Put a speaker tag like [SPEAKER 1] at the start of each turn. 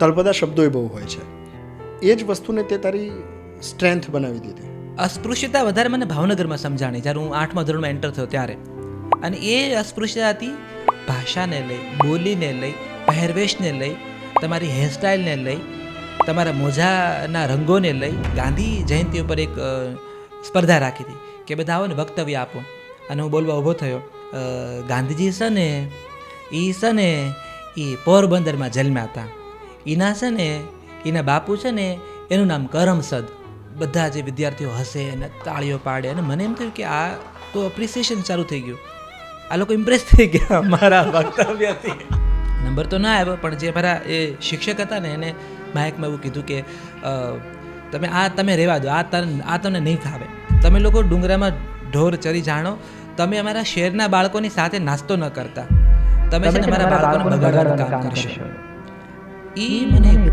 [SPEAKER 1] તળપદા શબ્દોય બહુ હોય છે. એ જ વસ્તુને તે તારી સ્ટ્રેન્થ બનાવી દીધી.
[SPEAKER 2] અસ્પૃશ્યતા વધારે મને ભાવનગરમાં સમજાણી. જ્યારે હું આઠમા ધોરણમાં એન્ટર થયો ત્યારે. અને એ અસ્પૃશ્યતા હતી ભાષાને લઈ, બોલીને લઈ, પહેરવેશને લઈ, તમારી હેરસ્ટાઇલને લઈ, તમારા મોજાના રંગોને લઈ, ગાંધી જયંતિ ઉપર એક સ્પર્ધા રાખી હતી કે બધા આવો ને વક્તવ્ય આપો. અને હું બોલવા ઊભો થયો ગાંધીજી છે ને એ છે ને એ પોરબંદરમાં જન્મ્યા હતા. એના છે ને એના બાપુ છે ને એનું નામ કરમસદ. બધા જે વિદ્યાર્થીઓ હસે અને તાળીઓ પાડે અને મને એમ થયું કે આ તો એપ્રિસિએશન ચાલુ થઈ ગયું. આ લોકો ઇમ્પ્રેસ થઈ ગયા મારા વક્તવ્યથી. નંબર તો ના આવ્યો પણ જે મારા એ શિક્ષક હતા ને એને માયકમાં એવું કીધું કે તમે આ તમે રહેવા દો આ તને આ તમને નહીં ખાવે તમે લોકો ડુંગરામાં ઢોર ચરી જાણો. તમે અમારા શહેરના બાળકોની સાથે નાસ્તો ન કરતા. તમે છે ને મારા બાળકોને બગાડવાનું કામ કરશો. એ મને